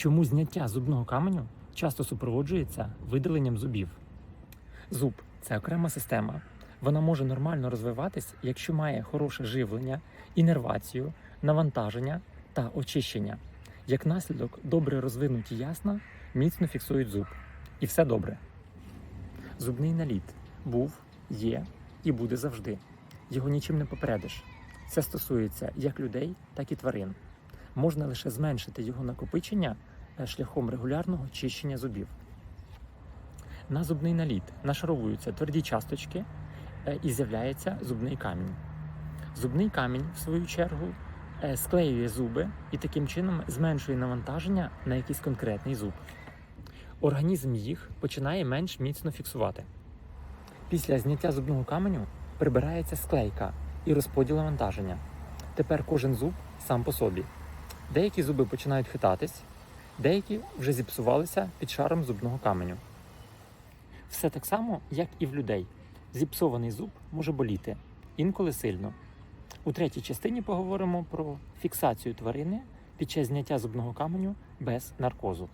Чому зняття зубного каменю часто супроводжується видаленням зубів? Зуб це окрема система. Вона може нормально розвиватись, якщо має хороше живлення, інервацію, навантаження та очищення. Як наслідок, добре розвинуті ясна міцно фіксують зуб. І все добре. Зубний наліт був, є і буде завжди. Його нічим не попередиш. Це стосується як людей, так і тварин. Можна лише зменшити його накопичення е, шляхом регулярного чищення зубів. На зубний наліт нашаровуються тверді часточки е, і з'являється зубний камінь. Зубний камінь, в свою чергу, е, склеює зуби і таким чином зменшує навантаження на якийсь конкретний зуб. Організм їх починає менш міцно фіксувати. Після зняття зубного каменю прибирається склейка і розподіл навантаження. Тепер кожен зуб сам по собі. Деякі зуби починають хитатись, деякі вже зіпсувалися під шаром зубного каменю. Все так само, як і в людей. Зіпсований зуб може боліти, інколи сильно. У третій частині поговоримо про фіксацію тварини під час зняття зубного каменю без наркозу.